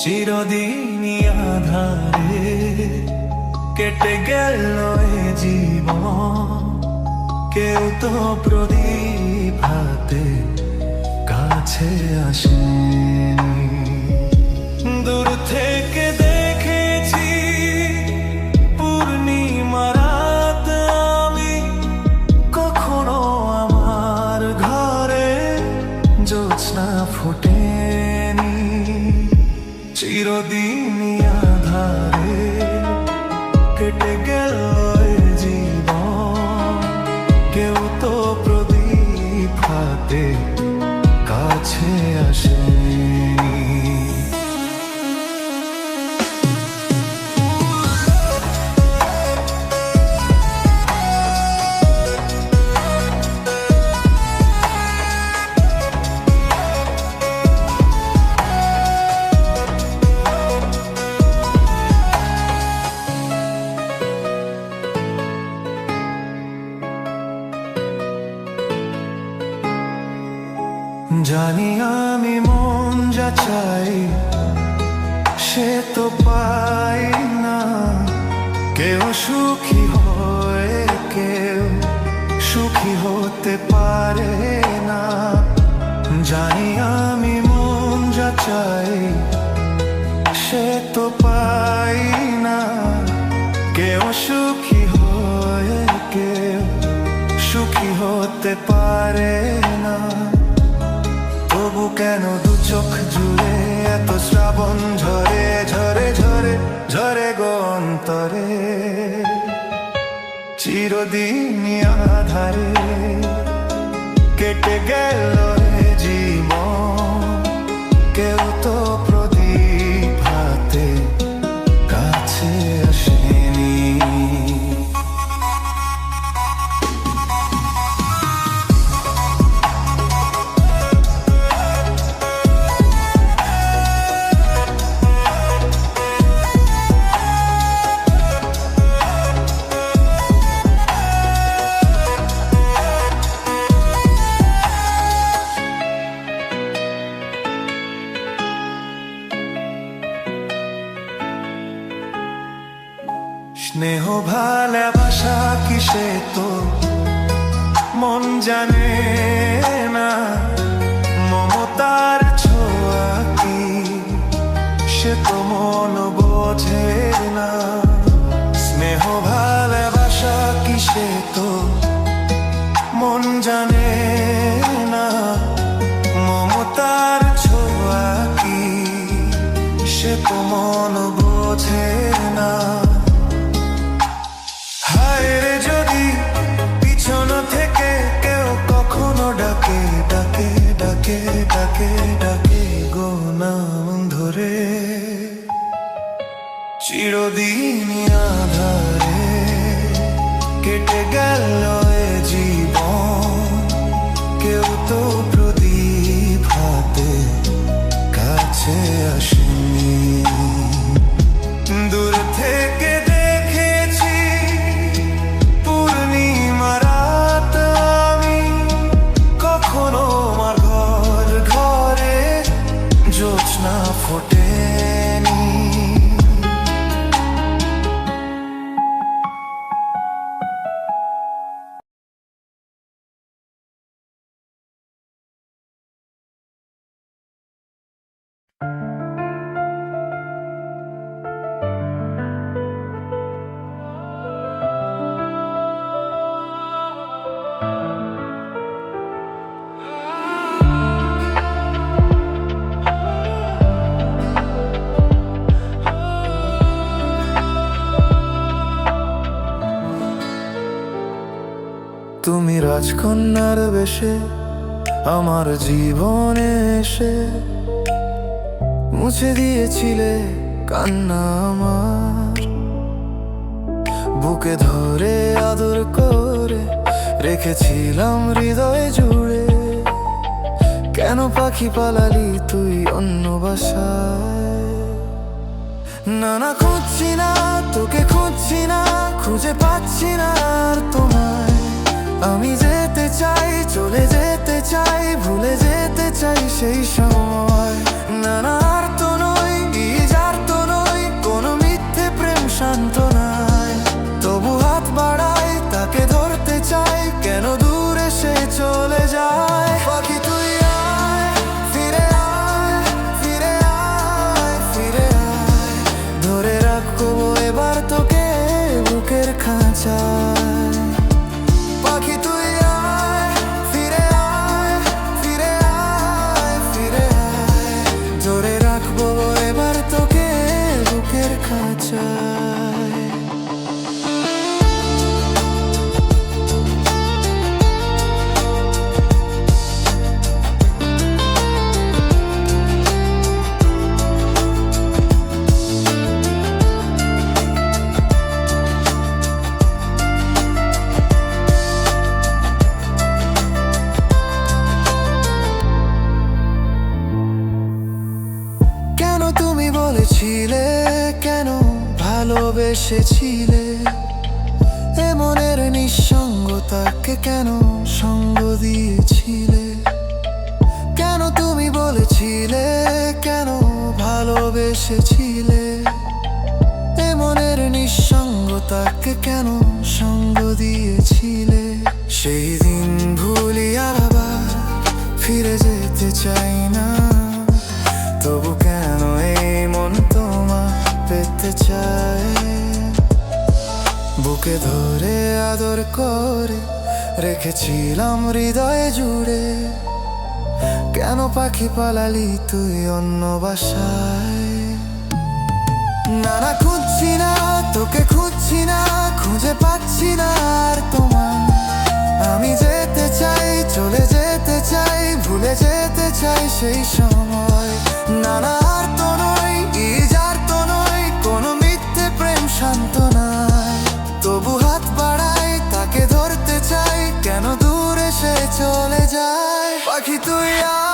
চিরদিনই আধারে কেটে গেল এ জীবন। কেউ তো প্রদীপ হাতে কাছে আসে দূর থেকে অন্তরে চিরদিন আধারে কেটে গেল রাজকন্যার বেশে আমার জীবনে এসে মুছে দিয়েছিলে কান্না আমার। বুকে ধরে আদর করে রেখেছিলাম হৃদয় জুড়ে। কেন পাখি পালালি তুই অন্য বাসায়? না না, খুঁজছি না, তোকে খুঁজছি না, খুঁজে পাচ্ছি না আর তোমায়। আমি যেতে চাই, চলে যেতে চাই, ভুলে যেতে চাই সেই সময়। নানা তো নয় যার তো নয় কোনো মিথ্যে প্রেম শান্ত নয় তবু হাত বাড়ায় তাকে ধরতে চাই, কেন দূরে সে চলে যায়? ফিরে যেতে চাই না। তবু কেন এই মন তোমা পেতে চায়? বুকে ধরে আদর করে রেখেছিলাম হৃদয়ে জুড়ে। কেন পাখি পালালি তুই অন্য বাসায়? না না, খুঁজছি না, তোকে খুঁজছি না, খুঁজে পাচ্ছি না আর তোমার আমি যেতে চাই, চলে যেতে চাই, ভুলে যেতে চাই সেই সময়। না না আর তো নয় নয় কোনো মিথ্যে প্রেম তবু হাত তাকে ধরতে চাই, কেন সে চলে যায়? পাখি তুই আয়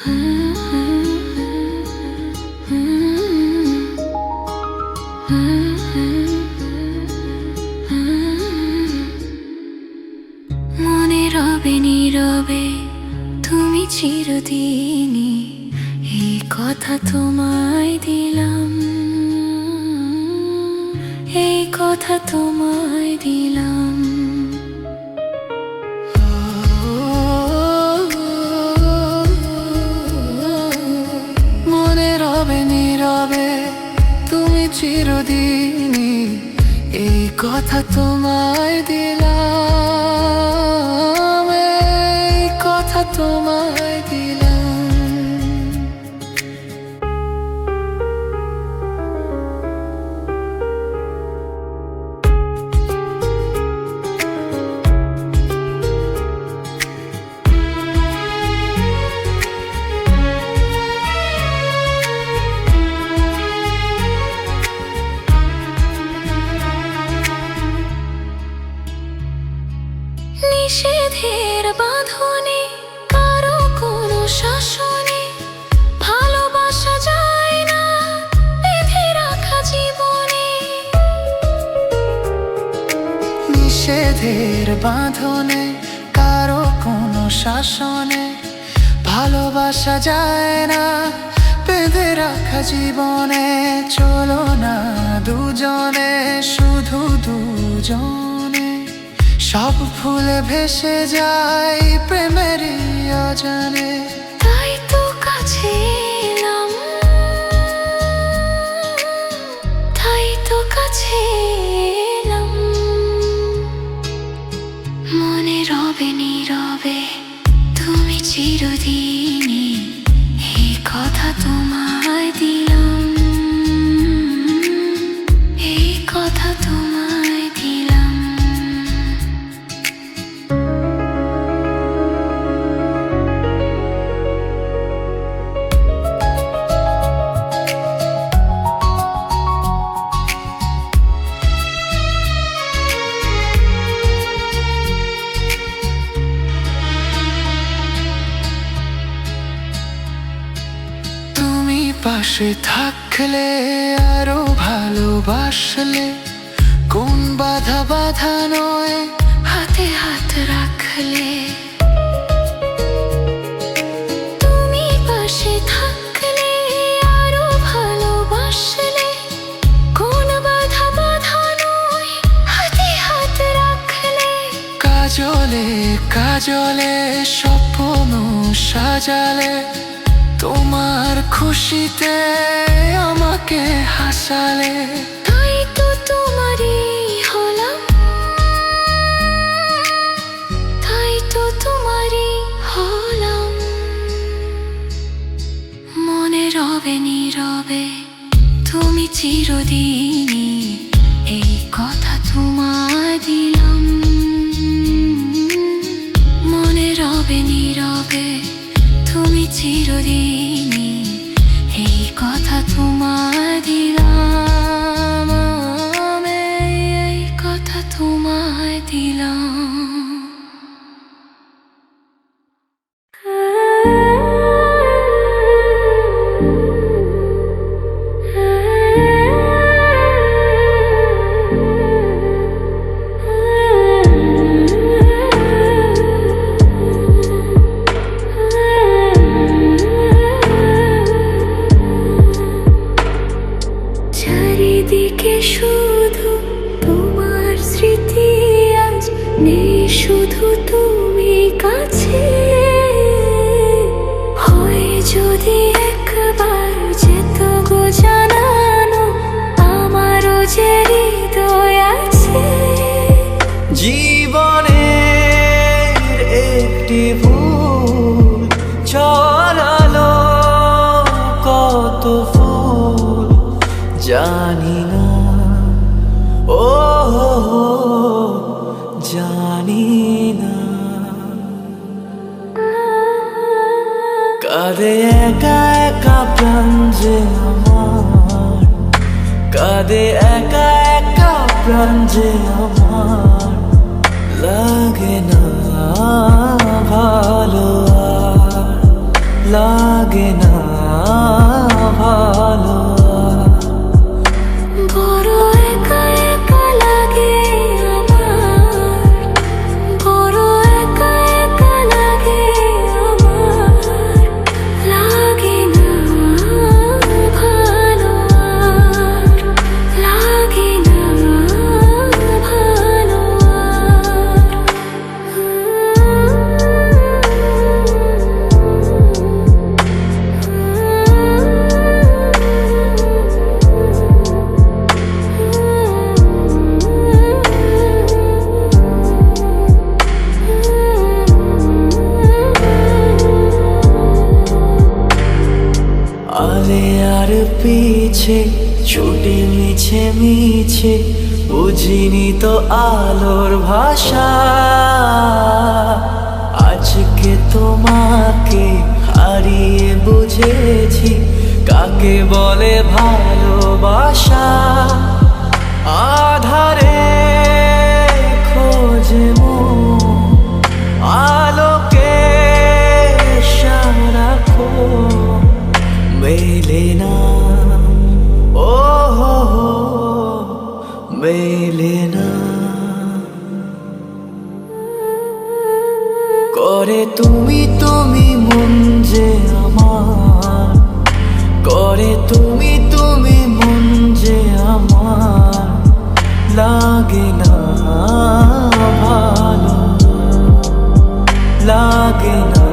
মনে ভেসে যাই প্রেমের অজানে তাই তো কাছে তাই তো কাছে কাজলে স্বপ্ন সাজালে, তোমার খুশিতে আমাকে হাসালে। তাই তো তোমারই হলাম। তাই তো তোমারই হলাম। মনে রবে নীরবে, তুমি চিরদিনই কাঁদে একা একা প্রাণ যে আমার। কাঁদে একা একা প্রাণ যে আমার। লাগে না ভালো লাগে না ভালো তো আলোর ভাষা। আজকে তোমাকে হারিয়ে বুঝেছি কাকে বলে ভালোবাসা? করে তুমি তুমি মন যে আমার। করে তুমি তুমি মন যে আমার। লাগে না ভালো, লাগে না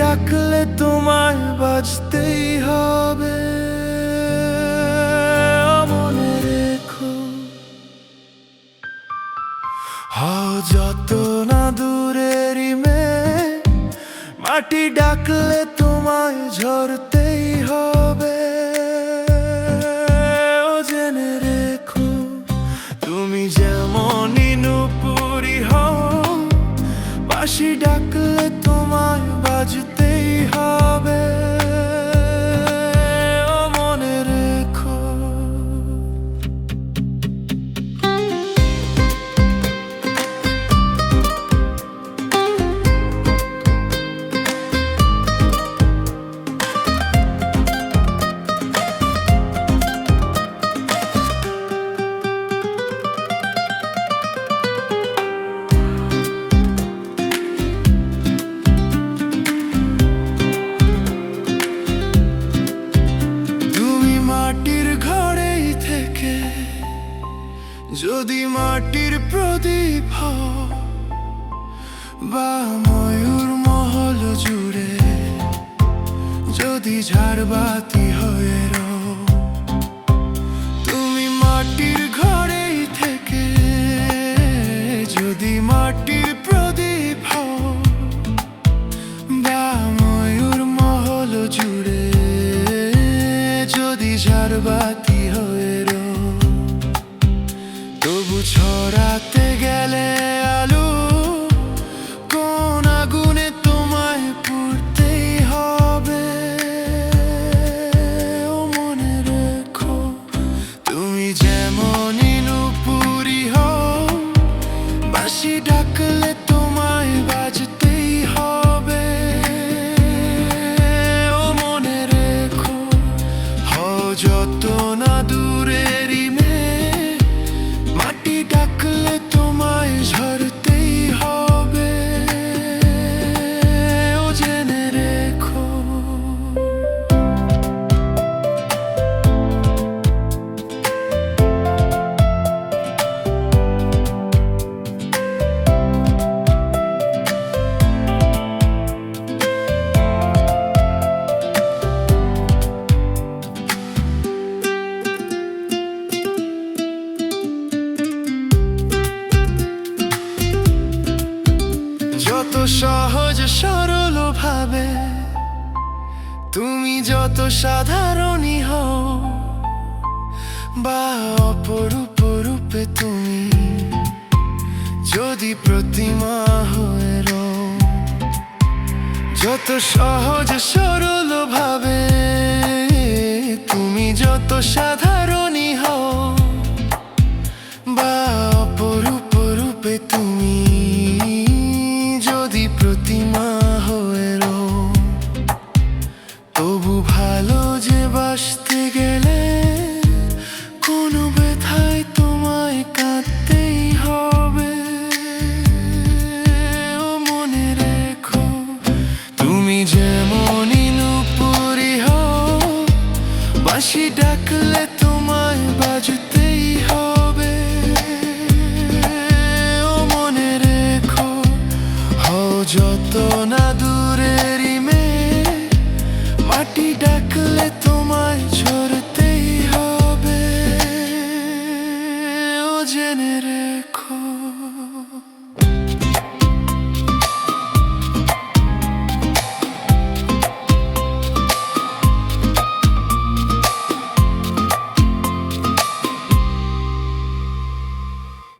ডাকলে তোমায় বাজতেই হবে। মনে রেখো। হাও যত না দূরের মেয়ে, মাটি ডাকলে তোমায় ঝরতেই হবে। জেনে রেখো, তুমি যেমন নুপুরি হও বাসি ডাকলে pode You.